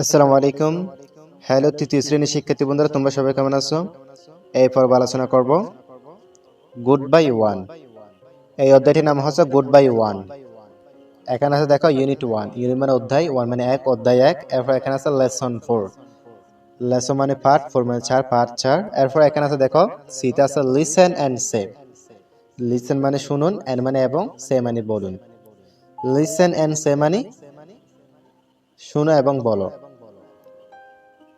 আসসালামু আলাইকুম। হ্যালো, তৃতীয় শ্রেণির শিক্ষার্থী বন্ধুরা, তোমরা সবাই কেমন আছো? এই পর্ব আলোচনা করব গুড বাই ওয়ান এই অধ্যায়টির নাম হচ্ছে গুড বাই ওয়ান এখানে আছে, দেখো ইউনিট ওয়ান ইউনিট মানে অধ্যায় ওয়ান মানে এক, অধ্যায় এক। এরপর এখানে আছে লেসন ফোর লেসন মানে পার্ট ফোর মানে চার পার্ট চার। এরপর এখানে আছে, দেখো সিতে আছে লিসেন অ্যান্ড সে লিসেন মানে শুনুন অ্যান্ড মানে এবং সে মানে বলুন। লিসেন অ্যান্ড সে মানে শুনো এবং বলো।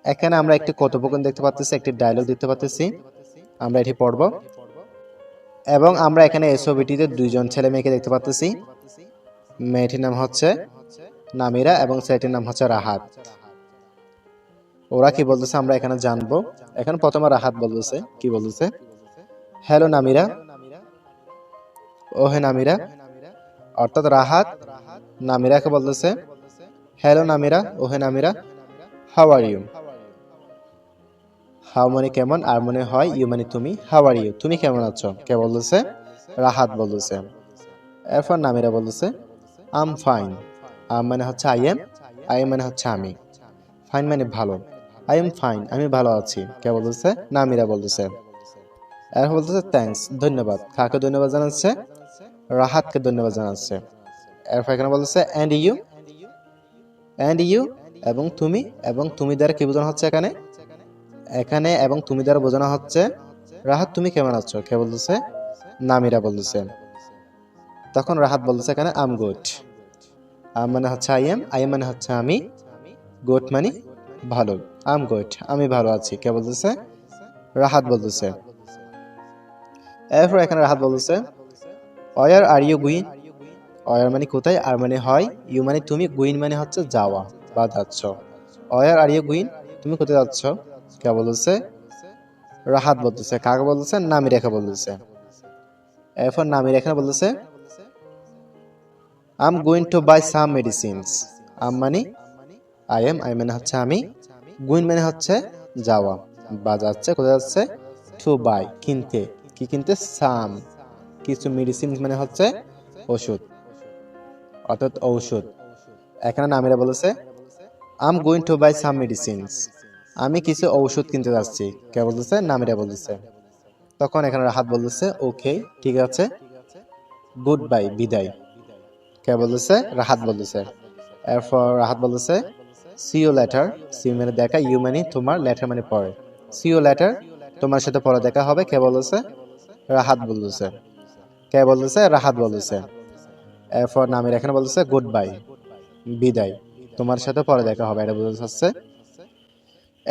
এখানে আমরা একটি কথোপকথন দেখতে পাচ্ছি একটি ডায়লগ দেখতে পাচ্ছি আমরা এটি পড়ব। এবং আমরা এখানে এই ছবিটিতে দুইজন ছেলে মেয়েকে দেখতে পাচ্ছি মেয়েটির নাম হচ্ছে নামিরা এবং ছেলেটির নাম হচ্ছে রাহাত। ওরা কি বলতেছে আমরা এখানে জানব। এখন প্রথমে রাহাত বলতেছে, কি বলতেছে? Hello Namira. Oh hey Namira. অর্থাৎ রাহাত নামিরাকে বলতেছে hello Namira. Oh hey Namira. How are you how মানে কেমন আর মনে হয় ইউ মানে তুমি হাউ আর ইউ তুমি কেমন আছো কে বলতেছে রাহাত বলতেছে এরপর নামিরা বলতেছে আম ফাইন আম মানে হচ্ছে আই এম আই এম মানে হচ্ছে আমি ফাইন মানে ভালো আই এম ফাইন আমি ভালো আছি কে বলতেছে নামিরা বলতেছে এরপর বলতেছে থ্যাঙ্কস ধন্যবাদ কাকে ধন্যবাদ জানাচ্ছে রাহাতকে ধন্যবাদ জানাচ্ছে এরপর এখানে বলতেছে অ্যান্ড ইউ অ্যান্ড ইউ এবং তুমি এবং তুমি দ্বারা কি বোঝানো হচ্ছে এখানে এখানে এবং তুমি দ্বারা বোঝানো হচ্ছে, রাহাত তুমি কেমন আছো? কে বলতেছে? নামিরা বলতেছে। তখন রাহাত বলতেছে এখানে আম গুড আম মানে হচ্ছে আই এম আই এম মানে হচ্ছে, আমি গুড মানে ভালো। আম গুড আমি ভালো আছি। কে বলতেছে? রাহাত বলতেছে। এরপর এখানে রাহাত বলতেছে where are you going where মানে কোথায়? আর মানে হয় ইউ মানে তুমি গুইন মানে হচ্ছে যাওয়া বা যাচ্ছ। অয়ার আর ইউ গুইন তুমি কোথায় যাচ্ছ? কে বলতেছে? রাহাত বলতেছে। কাকে বলতেছে? নামি রেখা বলতেছে। এরপর নামি রেখা বলতেছে I'm going to buy some medicines I'm মানে? আই এম আই মানে হচ্ছে আমি। গুইন মানে হচ্ছে যাওয়া। বা যাচ্ছে? কোথায় যাচ্ছে? টু বাই কিনতে। কি কিনতে? সাম কিছু মেডিসিন মানে হচ্ছে ওষুধ। অর্থাৎ ঔষধ। এখানে নামিরা বলেছে I'm going to buy some medicines আমি কিছু ঔষধ কিনতে যাচ্ছি। কে বলতেছে? নামিরা বলতেছে। তখন এখানে রাহাত বলতেছে, ওকে, ঠিক আছে। গুড বাই বিদায়। কে বলতেছে? রাহাত বলতেছে। এরপর রাহাত বলতেছে সিও লেটার সিও মানে দেখা ইউ মানে তোমার লেটার মানে পড়ে সিও লেটার তোমার সাথে পরে দেখা হবে। কে বলতেছে? রাহাত বলতেছে। কে বলতেছে? রাহাত বলতেছে। এরপর নামির এখানে বলতেছে গুড বাই বিদায়। তোমার সাথে পরে দেখা হবে। এটা বলতে চাচ্ছে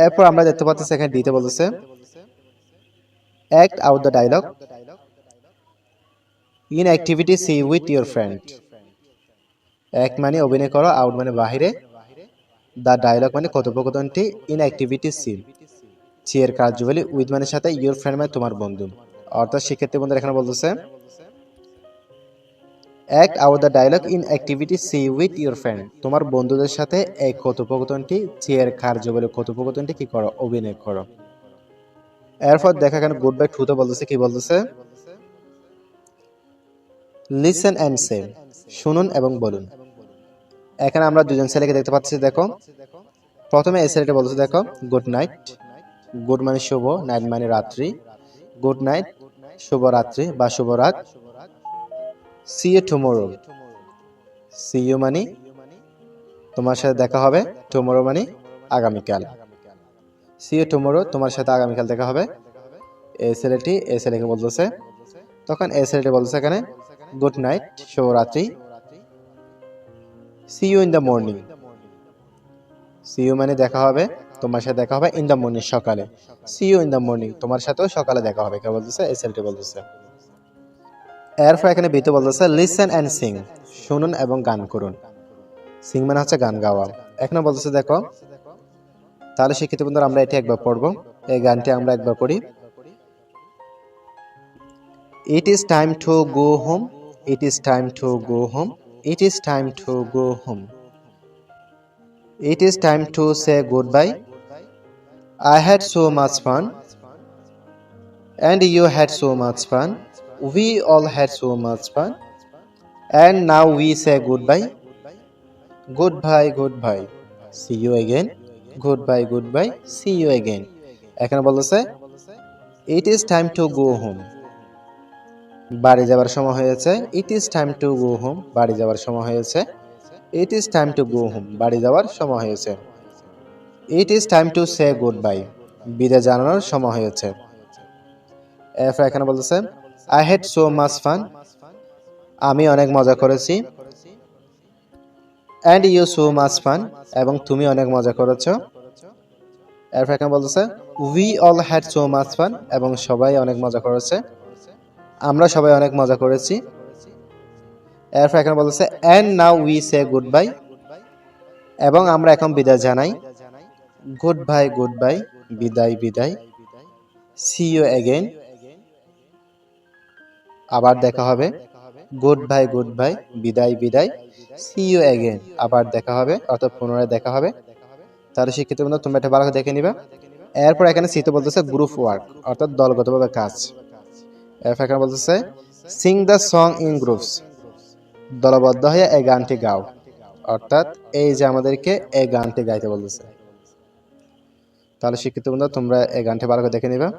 এরপর আমরা দেখতে পাচ্ছি এখানে দিতে বলতেছে act out the dialogue in activity C with your friend এক মানে অভিনয় করো আউট মানে বাহিরে। দ্য ডায়লগ মানে কথোপকথনটি ইন অ্যাক্টিভিটি সি সি এর কার্যবলী উইথ মানে সাথে ইউর ফ্রেন্ড মানে তোমার বন্ধু। অর্থাৎ শিক্ষার্থী বন্ধুরা এখানে বলতেছে act out the dialogue in activity C with your friend তোমার বন্ধুদের সাথে এই কথোপকথনটি চেয়ার কার্যবলী কথোপকথনটি কি করো? অভিনয় করো। এরপর দেখা কেন গুড বাই টুতে বলতেছে, কি বলতেছে? লিসেন অ্যান্ড সে শুনুন এবং বলুন। এখানে আমরা দুজন ছেলেকে দেখতে পাচ্ছি, দেখো। প্রথমে এই ছেলেটা বলতেছে, দেখো গুড নাইট গুড মানে শুভ নাইট মানে রাত্রি। গুড নাইট শুভরাত্রি বা শুভরাত see you tomorrow see you মানে তোমার সাথে দেখা হবে টুমোরো মানে আগামীকাল। সি ইউ টুমোরো তোমার সাথে আগামীকাল দেখা হবে। এই ছেলেটি এই ছেলেকে বলতেছে, তখন এই ছেলেটি বলতেছে এখানে গুড নাইট শুভরাত্রি। See you in the morning see you মানে দেখা হবে, তোমার সাথে দেখা হবে ইন দ্য মর্নিং সকালে। See you in the morning তোমার সাথেও সকালে দেখা হবে কে বলতেছে এই ছেলেটি বলতেছে। এরপর এখানে বিতে বলতেছে লিসেন অ্যান্ড সিং শুনুন এবং গান করুন। সিং মানে হচ্ছে গান গাওয়া। এখানে বলতেছে, দেখো, তাহলে শিক্ষিত বন্ধুরা, আমরা এটি একবার পড়ব। এই গানটি আমরা একবার পড়ি it is time to go home it is time to go home it is time to go home it is time to say goodbye I had so much fun and you had so much fun. We all had so much fun. And now we say goodbye. Goodbye, goodbye. See you again. Goodbye see you again এখানে বলতেছে it is time to go home বাড়ি যাওয়ার সময় হয়েছে। It is time to go home বাড়ি যাওয়ার সময় হয়েছে। It is time to go home বাড়ি যাওয়ার সময় হয়েছে। Is time to say goodbye বিদায় জানানোর সময় হয়েছে। এরপর এখানে বলতেছে I had so much fun আমি অনেক মজা করেছি। And you so much fun এবং তুমি অনেক মজা করেছ। এরপর এখানে বলতেছে we all had so much fun এবং সবাই অনেক মজা করেছে। আমরা সবাই অনেক মজা করেছি। এরপর এখানে বলতেছে and now we say goodbye এবং আমরা এখন বিদায় জানাই। গুড বাই গুড বাই বিদায় বিদায়। সি ইউ এগেইন আবার দেখা হবে। গুড বাই গুড বাই বিদায় বিদায় সি ইউ এগেইন আবার দেখা হবে, অর্থাৎ পুনরায় দেখা হবে। তাহলে শিক্ষিত বন্ধু, তোমরা এটা ভালো দেখে নিবা। এরপর এখানে সিতে বলতেছে গ্রুপ ওয়ার্ক অর্থাৎ দলগতভাবে কাজ। এরপর এখানে বলতেছে sing the song in groups দলবদ্ধ হয়ে এই গানটি গাও। অর্থাৎ এই যে আমাদেরকে এই গানটি গাইতে বলতেছে। তাহলে শিক্ষিত বন্ধু, তোমরা এই গানটি ভালো করে দেখে নিবা।